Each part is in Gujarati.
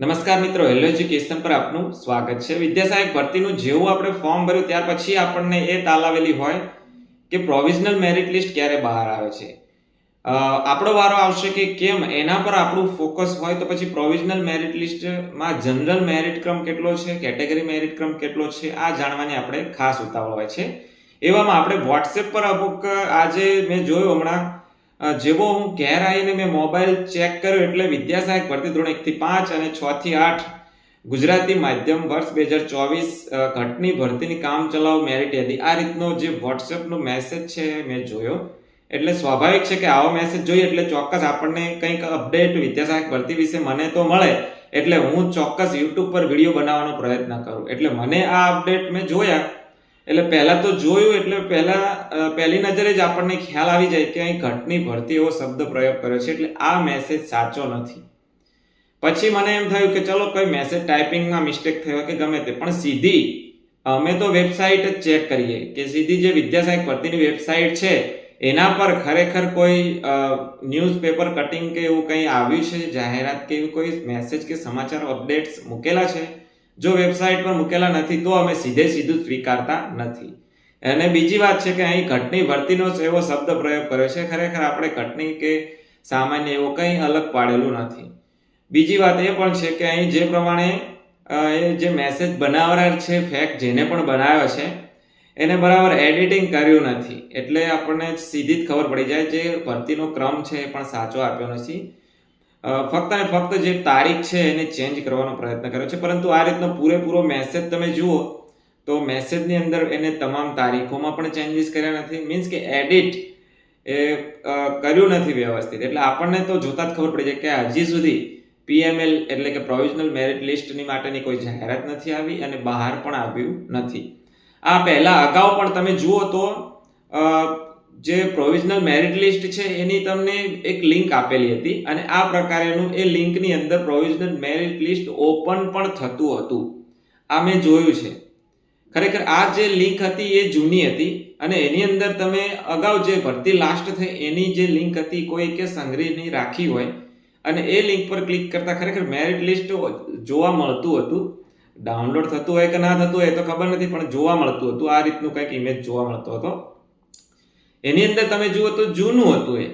નમસ્કાર મિત્રો હેલો એજ્યુકેશન પર આપનું સ્વાગત છે. વિદ્યાસહાયક ભરતીનું જેવું આપણે ફોર્મ ભર્યું, ત્યાર પછી આપણને એ તાલાવેલી હોય કે પ્રોવિઝનલ મેરિટ લિસ્ટ ક્યારે બહાર આવે છે. આપણો વારો આવશે કે કેમ, એના પર આપણું ફોકસ હોય તો પછી પ્રોવિઝનલ મેરિટ લિસ્ટમાં જનરલ મેરિટ ક્રમ કેટલો છે કેટેગરી મેરિટ ક્રમ કેટલો છે, આ જાણવાની આપણે ખાસ ઉતાવળ હોય છે. એવામાં આપણે વોટ્સએપ પર અમુક આજે મેં જોયું હમણાં જેવો હું ઘેર આવીને મેં મોબાઈલ ચેક કર્યો એટલે વિદ્યાસહાયક ભરતી ધોરણ એકથી પાંચ અને છ થી આઠ ગુજરાતી માધ્યમ વર્ષ બે હજાર ચોવીસ ઘટની ભરતીની કામ ચલાવ મેરિટ યાદી. આ રીતનો જે વોટ્સએપનો મેસેજ છે મેં જોયો. એટલે સ્વાભાવિક છે કે આવો મેસેજ જોઈએ એટલે ચોક્કસ આપણને કંઈક અપડેટ વિદ્યાસહાયક ભરતી વિશે મને તો મળે, એટલે હું ચોક્કસ યુટ્યુબ પર વીડિયો બનાવવાનો પ્રયત્ન કરું. એટલે મને આ અપડેટ મેં જોયા એટલે પહેલાં તો જોયું, એટલે પહેલા પહેલી નજરે જ આપણને ખ્યાલ આવી જાય કે અહીં ઘટની ભરતી એવો શબ્દ પ્રયોગ કર્યો છે, એટલે આ મેસેજ સાચો નથી. પછી મને એમ થયું કે ચલો કોઈ મેસેજ ટાઈપિંગમાં મિસ્ટેક થયો કે ગમે તે, પણ સીધી અમે તો વેબસાઇટ જ ચેક કરીએ કે સીધી જે વિદ્યાસહાયક ભરતીની વેબસાઇટ છે, એના પર ખરેખર કોઈ ન્યૂઝપેપર કટિંગ કે એવું કંઈ આવ્યું છે, જાહેરાત કે એવું કોઈ મેસેજ કે સમાચાર અપડેટ્સ મૂકેલા છે? જો વેબસાઇટ પર મૂકેલા નથી, તો અમે સીધે સીધું સ્વીકારતા નથી. અને બીજી વાત છે કે અહીં ઘટની ભરતીનો જ એવો શબ્દ પ્રયોગ કર્યો છે. ખરેખર આપણે ઘટની કે સામાન્ય એવો કંઈ અલગ પાડેલું નથી. બીજી વાત એ પણ છે કે અહીં જે પ્રમાણે જે મેસેજ બનાવનાર છે ફેક જેને પણ બનાવ્યો છે, એને બરાબર એડિટિંગ કર્યું નથી. એટલે આપણને સીધી જ ખબર પડી જાય જે ભરતીનો ક્રમ છે એ પણ સાચો આપ્યો નથી. ફક્ત અને ફક્ત જે તારીખ છે એને ચેન્જ કરવાનો પ્રયત્ન કર્યો છે. પરંતુ આ રીતનો પૂરેપૂરો મેસેજ તમે જુઓ, તો મેસેજની અંદર એને તમામ તારીખોમાં પણ ચેન્જીસ કર્યા નથી. મીન્સ કે એડિટ એ કર્યું નથી વ્યવસ્થિત. એટલે આપણને તો જોતા જ ખબર પડી જાય કે હજી સુધી પીએમએલ એટલે કે પ્રોવિઝનલ મેરિટ લિસ્ટની માટેની કોઈ જાહેરાત નથી આવી અને બહાર પણ આવ્યું નથી. આ પહેલાં અગાઉ પણ તમે જુઓ તો જે પ્રોવિઝનલ મેરિટ લિસ્ટ છે, એની તમને એક લિંક આપેલી હતી અને આ પ્રકારેનું એ લિંકની અંદર પ્રોવિઝનલ મેરિટ લિસ્ટ ઓપન પણ થતું હતું. આ મેં જોયું છે. ખરેખર આ જે લિંક હતી એ જૂની હતી અને એની અંદર તમે અગાઉ જે ભરતી લાસ્ટ થઈ એની જે લિંક હતી કોઈ કે સંગ્રહની રાખી હોય અને એ લિંક પર ક્લિક કરતાં ખરેખર મેરિટ લિસ્ટ જોવા મળતું હતું. ડાઉનલોડ થતું હોય કે ના થતું હોય તો ખબર નથી, પણ જોવા મળતું હતું. આ રીતનું કંઈક ઇમેજ જોવા મળતો હતો. એની અંદર તમે જુઓ તો જૂનું હતું એ.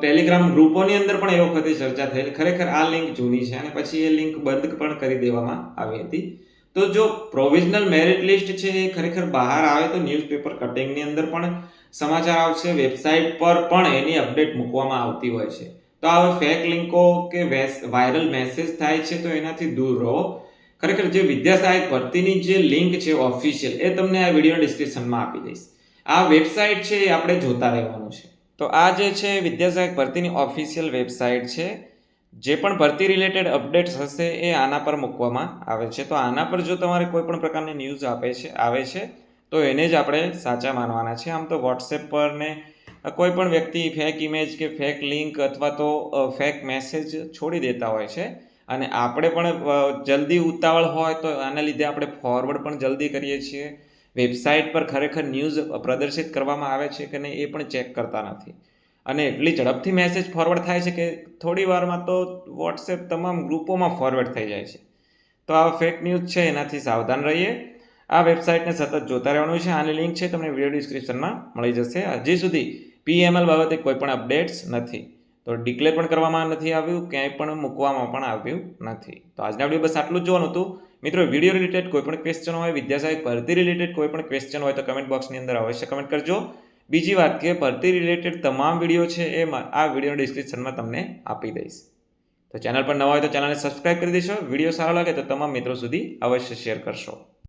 ટેલિગ્રામ ગ્રુપોની અંદર પણ એ વખતે ચર્ચા થયેલી. ખરેખર આ લિંક જૂની છે અને પછી એ લિંક બંધ પણ કરી દેવામાં આવી હતી. તો જો પ્રોવિઝનલ મેરિટ લિસ્ટ છે એ ખરેખર બહાર આવે તો ન્યૂઝપેપર કટિંગની અંદર પણ સમાચાર આવશે. વેબસાઇટ પર પણ એની અપડેટ મૂકવામાં આવતી હોય છે. તો આ ફેક લિંકો કે વાયરલ મેસેજ થાય છે તો એનાથી દૂર રહો. ખરેખર જે વિદ્યાસહાયક ભરતીની જે લિંક છે ઓફિશિયલ એ તમને આ વીડિયો ડિસ્ક્રિપ્શનમાં આપી દઈશ. આ વેબસાઇટ છે એ આપણે જોતા રહેવાનું છે. તો આ જે છે વિદ્યાસહાયક ભરતીની ઓફિશિયલ વેબસાઇટ છે, જે પણ ભરતી રિલેટેડ અપડેટ્સ હશે એ આના પર મૂકવામાં આવે છે. તો આના પર જો તમારે કોઈ પણ પ્રકારની ન્યૂઝ આપે છે, આવે છે, તો એને જ આપણે સાચા માનવાના છે. આમ તો વોટ્સએપ પર ને કોઈ પણ વ્યક્તિ ફેક ઇમેજ કે ફેક લિંક અથવા તો ફેક મેસેજ છોડી દેતા હોય છે અને આપણે પણ જલ્દી ઉતાવળ હોય તો આના લીધે આપણે ફોરવર્ડ પણ જલ્દી કરીએ છીએ. વેબસાઇટ પર ખરેખર ન્યૂઝ પ્રદર્શિત કરવામાં આવે છે કે નહીં એ પણ ચેક કરતા નથી. અને એટલી ઝડપથી મેસેજ ફોરવર્ડ થાય છે કે થોડી વારમાં તો વોટ્સએપ તમામ ગ્રુપોમાં ફોરવર્ડ થઈ જાય છે. તો આ ફેક ન્યૂઝ છે, એનાથી સાવધાન રહીએ. આ વેબસાઇટને સતત જોતા રહેવાનું છે. આની લિંક છે, તમને વીડિયો ડિસ્ક્રિપ્શનમાં મળી જશે. હજી સુધી પીએમએલ બાબતે કોઈ પણ અપડેટ્સ નથી. તો ડિક્લેર પણ કરવામાં નથી આવ્યું, ક્યાંય પણ મૂકવામાં પણ આવ્યું નથી. તો આજના વીડિયો બસ આટલું જ જોવાનું હતું. મિત્રો વીડિયો રિલેટેડ કોઈ પણ ક્વેશ્ચન હોય વિદ્યાસહાયક ભરતી રિલેટેડ કોઈ પણ ક્વેશ્ચન હોય તો કમેન્ટ બોક્સની અંદર અવશ્ય કમેન્ટ કરજો. બીજી વાત કે ભરતી રિલેટેડ તમામ વીડિયો છે એ આ વિડીયોના ડિસ્ક્રિપ્શનમાં તમને આપી દઈશ. તો ચેનલ પર નવા હોય તો ચેનલને સબસ્ક્રાઇબ કરી દેશો. વીડિયો સારો લાગે તો તમામ મિત્રો સુધી અવશ્ય શેર કરશો.